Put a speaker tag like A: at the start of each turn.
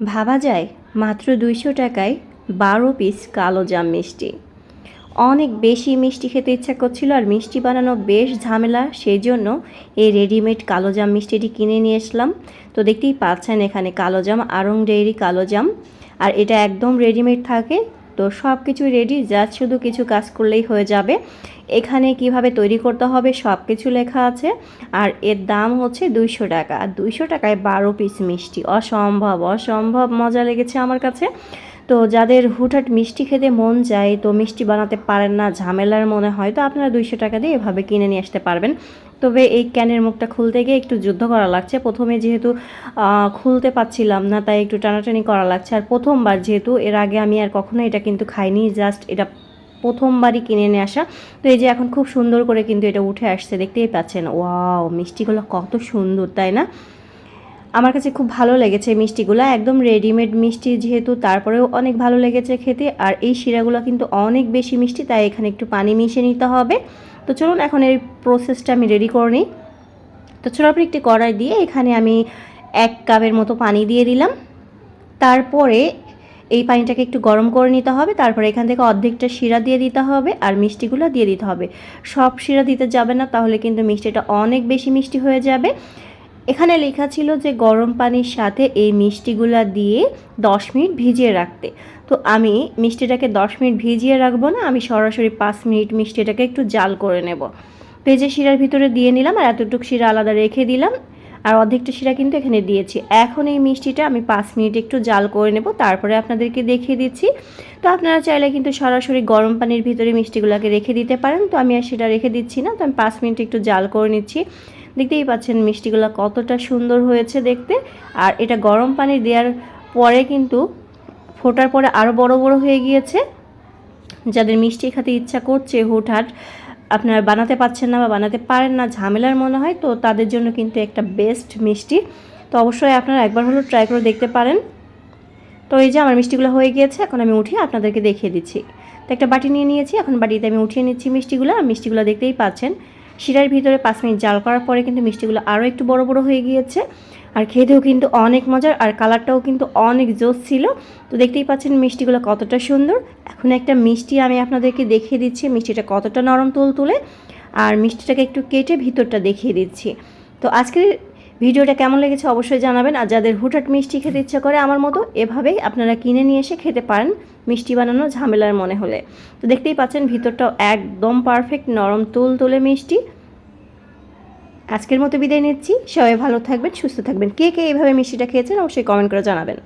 A: ভাবা যায়, মাত্র দুইশো টাকায় বারো পিস কালো জাম মিষ্টি। অনেক বেশি মিষ্টি খেতে ইচ্ছা করছিল আর মিষ্টি বানানো বেশ ঝামেলা সেই জন্য এই রেডিমেড কালো জাম মিষ্টিটি কিনে নিয়ে এসলাম। তো দেখতেই পাচ্ছেন এখানে কালো জাম, আড়ং ডেইরি কালো জাম। আর এটা একদম রেডিমেড থাকে তো সব কিছু রেডি জাস্ট শুধু কিছু কাজ করলেই হয়ে যাবে। এখানে কীভাবে তৈরি করতে হবে সব কিছু লেখা আছে। আর এর দাম হচ্ছে দুইশো টাকা। আর দুইশো টাকায় বারো পিস মিষ্টি। অসম্ভব অসম্ভব মজা লেগেছে আমার কাছে। তো যাদের হুটহাট মিষ্টি খেতে মন যায় তো মিষ্টি বানাতে পারেন না, ঝামেলার মনে হয়, তো আপনারা দুইশো টাকা দিয়ে এভাবে কিনে নিয়ে আসতে পারবেন। তবে এই ক্যানের মুখটা খুলতে গিয়ে একটু যুদ্ধ করা লাগছে। প্রথমে যেহেতু খুলতে পাচ্ছিলাম না, তাই একটু টানাটানি করা লাগছে। আর প্রথমবার যেহেতু, এর আগে আমি আর কখনো এটা কিন্তু খাইনি জাস্ট এটা প্রথমবারই কিনে নিয়ে আসা। তো এই যে এখন খুব সুন্দর করে কিন্তু এটা উঠে আসছে, দেখতেই পাচ্ছেন। ওয়াও, মিষ্টিগুলো কত সুন্দর, তাই না? আমার কাছে খুব ভালো লেগেছে মিষ্টিগুলো, একদম রেডিমেড মিষ্টি যেহেতু, তারপরেও অনেক ভালো লেগেছে খেতে। আর এই শিরাগুলো কিন্তু অনেক বেশি মিষ্টি, তাই এখানে একটু পানি মিশিয়ে নিতে হবে। তো চলুন এখন এই প্রসেসটা আমি রেডি করে নিই। তো ছোটাপড়ি একটি কড়াই দিয়ে এখানে আমি এক কাপের মতো পানি দিয়ে দিলাম। তারপরে এই পানিটাকে একটু গরম করে নিতে হবে। তারপরে এখান থেকে অর্ধেকটা শিরা দিয়ে দিতে হবে আর মিষ্টিগুলো দিয়ে দিতে হবে। সব শিরা দিতে যাবে না, তাহলে কিন্তু মিষ্টিটা অনেক বেশি মিষ্টি হয়ে যাবে। এখানে লেখা ছিল যে গরম পানির সাথে এই মিষ্টিগুলা দিয়ে দশ মিনিট ভিজিয়ে রাখতে। তো আমি মিষ্টিটাকে দশ মিনিট ভিজিয়ে রাখব না, আমি সরাসরি পাঁচ মিনিট মিষ্টিটাকে একটু জাল করে নেব। ভেজে শিরার ভিতরে দিয়ে নিলাম আর এতটুকু শিরা আলাদা রেখে দিলাম। আর অর্ধেকটা শিরা কিন্তু এখানে দিয়েছি। এখন এই মিষ্টিটা আমি পাঁচ মিনিট একটু জাল করে নেব, তারপরে আপনাদেরকে দেখিয়ে দিচ্ছি। তো আপনারা চাইলে কিন্তু সরাসরি গরম পানির ভিতরে মিষ্টিগুলোকে রেখে দিতে পারেন। তো আমি আর সেটা রেখে দিচ্ছি না, তো আমি পাঁচ মিনিট একটু জাল করে নিচ্ছি। দেখতেই পাচ্ছেন মিষ্টিগুলো কতটা সুন্দর হয়েছে দেখতে। আর এটা গরম পানি দেওয়ার পরে কিন্তু ফোটার পরে আরও বড় বড় হয়ে গিয়েছে। যাদের মিষ্টি খেতে ইচ্ছা করছে হুটহাট, আপনারা বানাতে পারছেন না বা বানাতে পারেন না, ঝামেলার মনে হয়, তো তাদের জন্য কিন্তু একটা বেস্ট মিষ্টি। তো অবশ্যই আপনারা একবার হলেও ট্রাই করে দেখতে পারেন। তো এই যে আমার মিষ্টিগুলো হয়ে গিয়েছে, এখন আমি উঠিয়ে আপনাদেরকে দেখিয়ে দিচ্ছি। তো একটা বাটি নিয়ে নিয়েছি, এখন বাটিতে আমি উঠিয়ে নিচ্ছি মিষ্টিগুলো। আর মিষ্টিগুলো দেখতেই পাচ্ছেন। শিরার ভিতরে পাঁচ মিনিট জাল করার পরে কিন্তু মিষ্টিগুলো আরও একটু বড় বড় হয়ে গিয়েছে। আর খেতেও কিন্তু অনেক মজার, আর কালারটাও কিন্তু অনেক জোস ছিল। তো দেখতেই পাচ্ছেন মিষ্টিগুলো কতটা সুন্দর। এখন একটা মিষ্টি আমি আপনাদেরকে দেখিয়ে দিচ্ছি, মিষ্টিটা কতটা নরম তুল তুলে আর মিষ্টিটাকে একটু কেটে ভিতরটা দেখিয়ে দিচ্ছি। তো আজকের ভিডিওটা কেমন লেগেছে অবশ্যই জানাবেন। আর যাদের হুটহাট মিষ্টি খেতে ইচ্ছা করে আমার মতো, এভাবেই আপনারা কিনে নিয়ে এসে খেতে পারেন মিষ্টি বানানো ঝামেলার মনে হলে। তো দেখতেই পাচ্ছেন ভিতরটাও একদম পারফেক্ট নরম তুল তুলে মিষ্টি। আজকের মতো বিদায় নিচ্ছি। সবাই ভালো থাকবেন, সুস্থ থাকবেন। কে কে এইভাবে মিষ্টিটা খেয়েছেন অবশ্যই কমেন্ট করে জানাবেন।